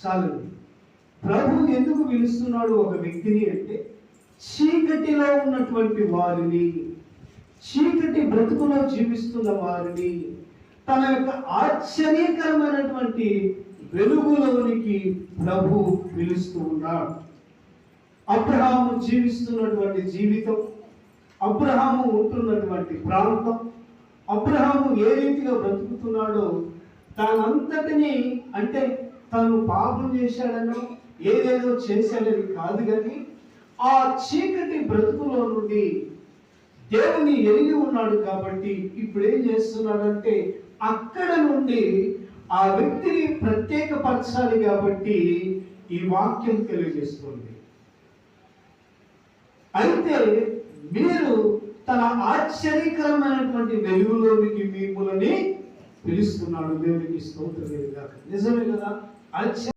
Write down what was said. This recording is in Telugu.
చాలు. ప్రభు ఎందుకు పిలుస్తున్నాడు ఒక వ్యక్తిని అంటే చీకటిలో ఉన్నటువంటి వారిని చీకటి బ్రతుకులో జీవిస్తున్న వారిని తన యొక్క ఆశ్చర్యకరమైనటువంటి వెలుగులోనికి ప్రభు పిలుస్తూ ఉన్నాడు. అబ్రహాము జీవిస్తున్నటువంటి జీవితం అబ్రహాము ఉంటున్నటువంటి ప్రాంతం అబ్రహాము ఏ రీతిగా బ్రతుకుతున్నాడో తానంతటిని అంటే తను పాపం చేశాడనో ఏదేదో చేశాడని కాదు కానీ ఆ చీకటి బ్రతుకులో నుండి దేవుని ఎరిగి ఉన్నాడు కాబట్టి ఇప్పుడు ఏం చేస్తున్నాడంటే అక్కడ నుండి ఆ వ్యక్తిని ప్రత్యేకపరచాలి కాబట్టి ఈ వాక్యం తెలియజేస్తుంది. అయితే మీరు తన ఆశ్చర్యకరమైనటువంటి వెలుగులోనికి మిమ్మల్ని పిలుస్తున్నాడు దేవునికి స్తోత్రం నిజమే కదా? 안치